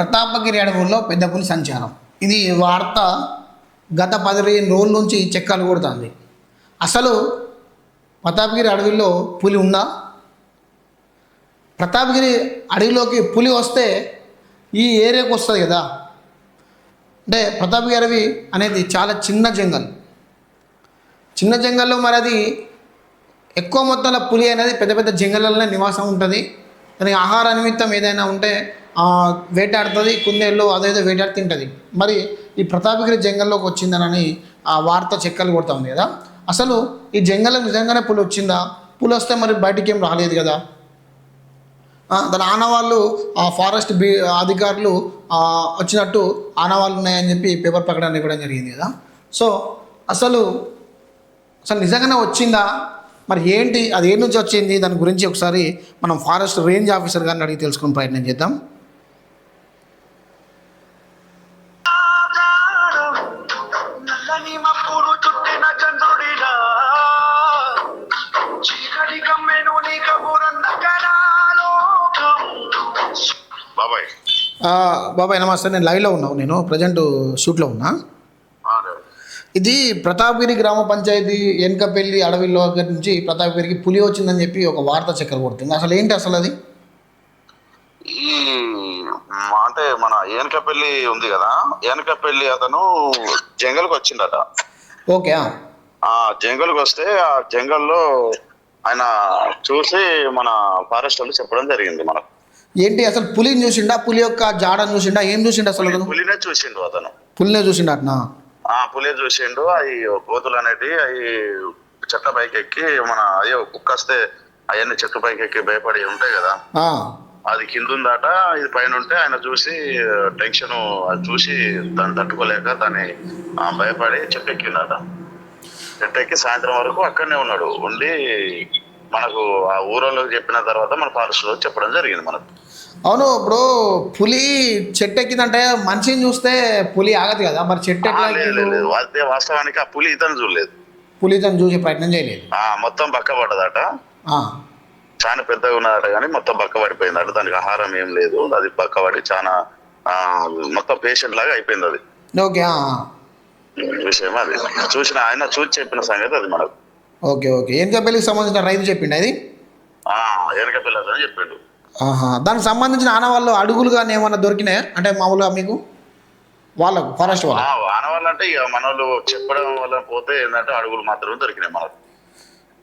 ప్రతాపగిరి అడవుల్లో పెద్ద పులి సంచారం. ఇది వార్త గత పదిహేను రోజుల నుంచి చెక్కలు కొడుతుంది. అసలు ప్రతాపగిరి అడవిలో పులి ఉందా? ప్రతాపగిరి అడవిలోకి పులి వస్తే ఈ ఏరియాకి వస్తుంది కదా? అంటే ప్రతాపగిరి అడవి అనేది చాలా చిన్న జంగల్. చిన్న జంగల్లో మరి అది ఎక్కువ మొత్తంలో పులి అనేది పెద్ద పెద్ద జంగళ్ళలోనే నివాసం ఉంటుంది. దానికి ఆహార నిమిత్తం ఏదైనా ఉంటే వేటాడుతుంది కుందేళ్ళు అదేదో వేటాడి తింటుంది మరి ఈ ప్రతాపగిరి జంగల్లోకి వచ్చిందనని ఆ వార్త చెక్కలు కొడతా ఉంది కదా. అసలు ఈ జంగల్లో నిజంగానే పులి వచ్చిందా? పులి వస్తే మరి బయటికి ఏం రాలేదు కదా. దాని ఆనవాళ్ళు ఆ ఫారెస్ట్ బీ అధికారులు వచ్చినట్టు ఆనవాళ్ళు ఉన్నాయని చెప్పి పేపర్ ప్రకటన ఇవ్వడం జరిగింది కదా. సో అసలు అసలు నిజంగానే వచ్చిందా? మరి ఏంటి అది ఏ నుంచి వచ్చింది? దాని గురించి ఒకసారి మనం ఫారెస్ట్ రేంజ్ ఆఫీసర్ గారిని అడిగి తెలుసుకునే ప్రయత్నం చేద్దాం. బాబాయ్. నమస్తే. నేను లైవ్లో ఉన్నావు నేను ప్రజెంట్ షూట్లో ఉన్నా. ఇది ప్రతాపగిరి గ్రామ పంచాయతీ ఎనకపల్లి అడవిలో దగ్గర నుంచి ప్రతాపగిరికి పులి వచ్చిందని చెప్పి ఒక వార్త చక్కర కొడుతుంది అసలు ఏంటి అసలు అది? ఈ అంటే మన ఏనకపల్లి ఉంది కదా ఏనకపల్లి అతను జంగల్కి వచ్చిండట. ఓకే ఆ. జంగల్కి వస్తే ఆ జంగల్లో ఆయన చూసి మన ఫారెస్ట్ వాళ్ళు చెప్పడం జరిగింది మనకు. ఏంటి అసలు పులిని చూసిండా? పులి యొక్క జాడను చూసిండా? ఏం చూసిండా అసలు పులినే చూసిండు అతను. పులినే చూసిండా అట్నా? ఆ పులి చూసిండు అవి కోతులు అనేది అవి చెట్ల పైకి ఎక్కి మన అయ్యో కుక్కస్తే అవన్నీ చెట్టు పైకి ఎక్కి భయపడి ఉంటాయి కదా. అది కింద ఉందట ఇది పైన ఉంటే ఆయన చూసి టెన్షన్ అది చూసి దాన్ని తట్టుకోలేక దాన్ని ఆ, భయపడి చెట్టు ఎక్కిందట చెట్టు ఎక్కి సాయంత్రం వరకు అక్కడనే ఉన్నాడు. ఉండి మనకు ఆ ఊరోళ్ళకి చెప్పిన తర్వాత మన ఫారెస్ట్లో చెప్పడం జరిగింది మనకు. అవును ఇప్పుడు పులి చెట్టు ఎక్కిందంటే మనిషిని చూస్తే పులి ఆగదు కదా మరి చెట్టు. అదే వాస్తవానికి ఆ పులి ఇతను చూడలేదు. పులి తను చూసే ప్రయత్నం చేయలేదు. మొత్తం బక్క పడ్డదట. ఆ, చాలా పెద్దగా ఉన్నదట కానీ మొత్తం బక్క పడిపోయిందట దానికి ఆహారం ఏం లేదు అది బక్క పడి చాలా మొత్తం పేషెంట్ లాగా అయిపోయింది అది. ఓకే. విషయం అది. చూసిన ఆయన చూసి చెప్పిన సంగతి అది మనకు. Okay okay. ఎనకపల్లికి సంబంధించిన రైతు చెప్పిండు అది చెప్పిండు. ఆహా. దానికి సంబంధించిన ఆనవాళ్ళు అడుగులు కానీ ఏమన్నా దొరికినాయి? అంటే మామూలుగా మీకు? వాళ్ళకు ఫారెస్ట్ ఆ వాళ్ళకు వాన వల్ల అంటే ఇక మన వాళ్ళు చెప్పడం వల్ల పోతే ఏంటంటే అడుగులు మాత్రమే దొరికినాయి మనకు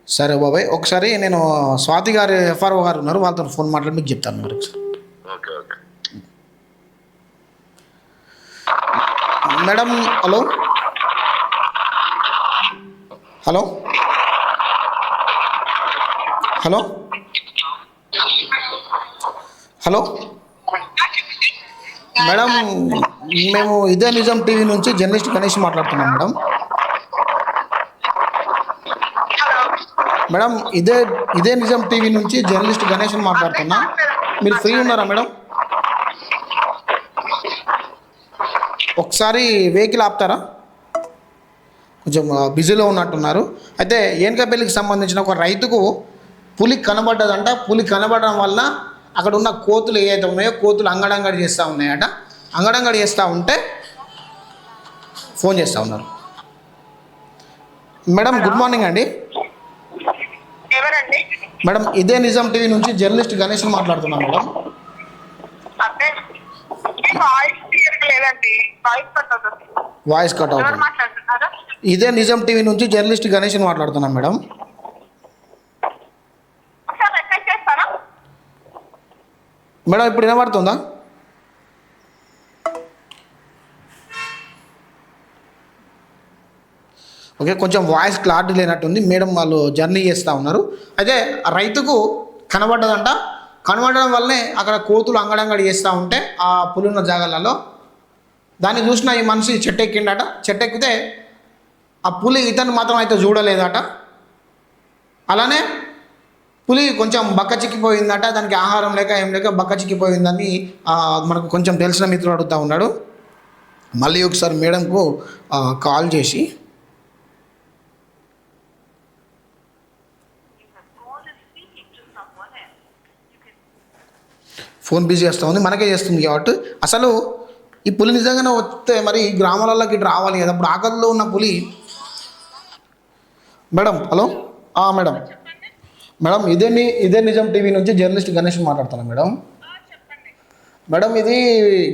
సరే బాబాయ్ ఒకసారి నేను స్వాతి గారు ఎఫ్ఆర్ఓ గారు ఉన్నారు వాళ్ళతో ఫోన్ మాట్లాడి మీకు చెప్తాను మరి okay okay. Madam hello? Hello? Hello? Hello? Madam మేము ఇదే నిజం టీవీ నుంచి జర్నలిస్ట్ గణేష్ మాట్లాడుతున్నాం మేడం. మేడం ఇదే ఇదే నిజం టీవీ నుంచి జర్నలిస్ట్ గణేష్ మాట్లాడుతున్నా. మీరు ఫ్రీ ఉన్నారా మేడం? ఒకసారి వెహికల్ ఆపుతారా? కొంచెం బిజీలో ఉన్నట్టున్నారు. అయితే ఏనకపల్లికి సంబంధించిన ఒక రైతుకు పులి కనబడ్డదంట. పులి కనబడడం వల్ల అక్కడ ఉన్న కోతులు ఏవైతే ఉన్నాయో కోతులు అంగడంగడి చేస్తూ ఉన్నాయట. అంగడంగడి చేస్తూ ఉంటే ఫోన్ చేస్తూ ఉన్నారు. మేడం గుడ్ మార్నింగ్ అండి. మేడం ఇదే నిజాం టీవీ నుంచి జర్నలిస్ట్ గణేష్ మాట్లాడుతున్నాను మేడం. వాయిస్ కట్ అవుతుంది. ఇదే నిజాం టీవీ నుంచి జర్నలిస్ట్ గణేష్ మాట్లాడుతున్నాను మేడం. మేడం ఇప్పుడు వినబడుతుందా? ఓకే కొంచెం వాయిస్ క్లారిటీ లేనట్టుంది. మేడం వాళ్ళు జర్నీ చేస్తూ ఉన్నారు. అయితే రైతుకు కనబడ్డదంట. కనబడడం వల్లనే అక్కడ కోతులు అంగడంగడి చేస్తూ ఉంటే ఆ పులున్న జాగాలలో దాన్ని చూసిన ఈ మనిషి చెట్టు ఎక్కిండట చెట్టు ఎక్కితే ఆ పులి ఇతను మాత్రం అయితే చూడలేదట. అలానే పులి కొంచెం బక్క చిక్కిపోయిందట దానికి ఆహారం లేక ఏం లేక బక్క చిక్కిపోయిందని మనకు కొంచెం తెలిసిన మిత్రుడు అడుగుతూ ఉన్నాడు. మళ్ళీ ఒకసారి మేడంకు కాల్ చేసి. ఫోన్ బిజీ చేస్తూ ఉంది మనకే చేస్తుంది కాబట్టి. అసలు ఈ పులి నిజంగానే వస్తే మరి గ్రామాలలోకి ఇటు రావాలి కదా? అప్పుడు ఆకలిలో ఉన్న పులి. Madam hello? మేడం. మేడం ఇదే ఇదే నిజం టీవీ నుంచి జర్నలిస్ట్ గణేష్ మాట్లాడుతున్నాను మేడం. మేడం ఇది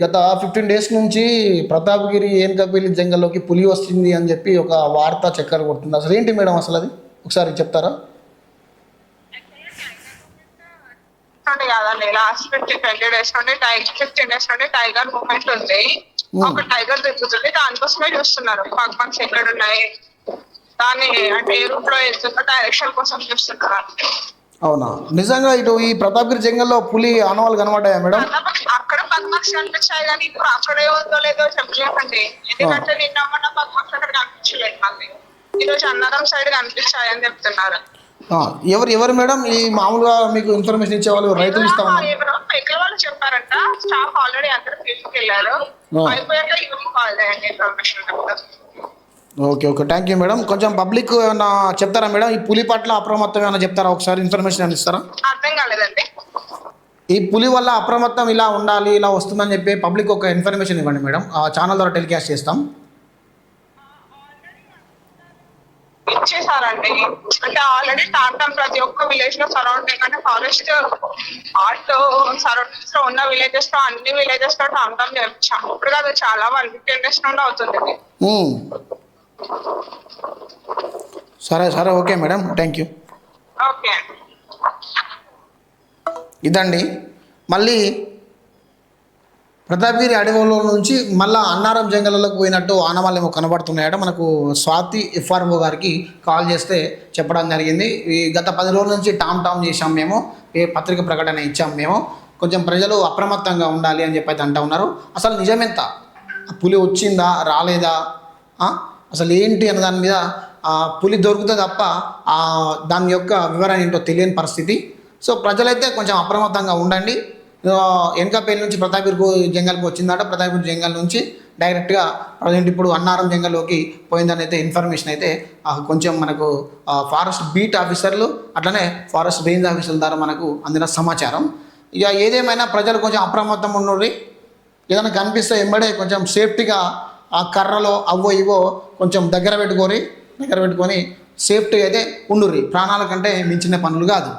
గత ఫిఫ్టీన్ డేస్ నుంచి ప్రతాప్గిరి ఏన్కపల్లి జంగల్లోకి పులి వస్తుంది అని చెప్పి ఒక వార్త చక్కర కొడుతుంది. అసలు ఏంటి మేడం అసలు అది? ఒకసారి చెప్తారా? నుండి కాదండి లాస్ట్ ఫిఫ్టీ ట్వంటీ డేస్ నుండి టైగర్ ఫిఫ్టీన్ డేస్ నుండి టైగర్ మూమెంట్ ఉంది. ఒక టైగర్ తిరుగుతుంది దానికోసమే చూస్తున్నారు. ఎక్కడ ఉన్నాయి. దాన్ని అంటే రూట్లో వెళ్తుందో డైరెక్షన్ కోసం చూస్తున్నారు అంతే. అవునా? నిజంగా ఇటు ఈ ప్రతాప్గిరి జంగల్లో పులి ఆనవాళ్ళు కనబడ్డాయా మేడం? అక్కడ పద్మాక్షి కనిపించాయి కానీ ఇప్పుడు అక్కడే ఉందో లేదో చెప్పలేకండి ఎందుకంటే నిన్న మొన్న పద్మాక్షి అక్కడ కనిపించలేదు మళ్ళీ. ఈ రోజు అన్నరం సైడ్ కనిపించాయి అని చెప్తున్నారు. ఎవరు ఎవరు మేడం? ఈ మామూలుగా మీకు ఇన్ఫర్మేషన్ ఇచ్చేవాళ్ళు రైతులు ఇస్తా ఉన్నారు ఎక్కడ వాళ్ళు చెప్పారంట. స్టాఫ్ ఆల్రెడీ అందరూ తీసుకెళ్ళారు. అయిపోయాక ఈవినింగ్ కాల్ చేయండి information okay okay. Thank you madam కొంచెం పబ్లిక్ ఏమన్నా చెప్తారా మేడం ఈ పులి పట్ల అప్రమత్తం ఏమైనా చెప్తారా? ఒకసారి ఇన్ఫర్మేషన్ ఏమైనా ఇస్తారా? అర్థం కాలేదండి. ఈ పులి వల్ల అప్రమత్తం ఇలా ఉండాలి ఇలా వస్తుందని చెప్పి పబ్లిక్ ఒక ఇన్ఫర్మేషన్ ఇవ్వండి మేడం ఆ ఛానల్ ద్వారా టెలికాస్ట్ చేస్తాం. ఇచ్చేసారండి. అంటే ఆల్రెడీ టాటా ప్రతి ఒక్క విలేజ్లో సరౌండింగ్ అంటే ఫారెస్ట్ ఆర్ట్ సరౌండింగ్స్లో ఉన్న విలేజెస్లో అన్ని విలేజెస్లో టామ్ చేర్చాం ఇప్పుడు కాదు చాలా వన్ ఫిఫ్టీన్ డేస్ నుండి అవుతుంది. సరే సరే ఓకే మేడం. థ్యాంక్ యూ ఇదండి. మళ్ళీ ప్రతాప్గిరి అడవుల నుంచి మళ్ళా అన్నారం జంగల్లోకి పోయినట్టు ఆనవాళ్ళు ఏమో కనబడుతున్నాయట. మనకు స్వాతి ఎఫ్ఆర్ఓ గారికి కాల్ చేస్తే చెప్పడం జరిగింది. ఈ గత పది రోజుల నుంచి టామ్ టామ్ చేశాం మేము. ఏ పత్రిక ప్రకటన ఇచ్చాం మేము. కొంచెం ప్రజలు అప్రమత్తంగా ఉండాలి అని చెప్పి అయితే అంటా ఉన్నారు. అసలు నిజమెంత? పులి వచ్చిందా? రాలేదా? అసలు ఏంటి అన్న దాని మీద ఆ పులి దొరుకుతుంది తప్ప ఆ దాని యొక్క వివరణ ఏంటో తెలియని పరిస్థితి. సో ప్రజలైతే కొంచెం అప్రమత్తంగా ఉండండి. ఆ, నుంచి ప్రతాపగిరి జంగల్కి వచ్చిందట. ప్రతాపగిరి జంగల్ నుంచి డైరెక్ట్గా ప్రజెంట్ ఇప్పుడు అన్నారం జంగల్లోకి పోయిందని అయితే ఇన్ఫర్మేషన్ అయితే ఆ, కొంచెం మనకు ఫారెస్ట్ బీట్ ఆఫీసర్లు అట్లనే ఫారెస్ట్ రేంజ్ ఆఫీసర్ల ద్వారా మనకు అందిన సమాచారం. ఇక ఏదేమైనా ప్రజలు కొంచెం అప్రమత్తం ఉండండి ఏదైనా కనిపిస్తే ఎంబడే కొంచెం సేఫ్టీగా ఆ కర్రలో అవ్వో ఇవో కొంచెం దగ్గర పెట్టుకొని దగ్గర పెట్టుకొని సేఫ్టీ అయితే ఉండుర్రి. ప్రాణాల కంటే మించిన పనులు కాదు.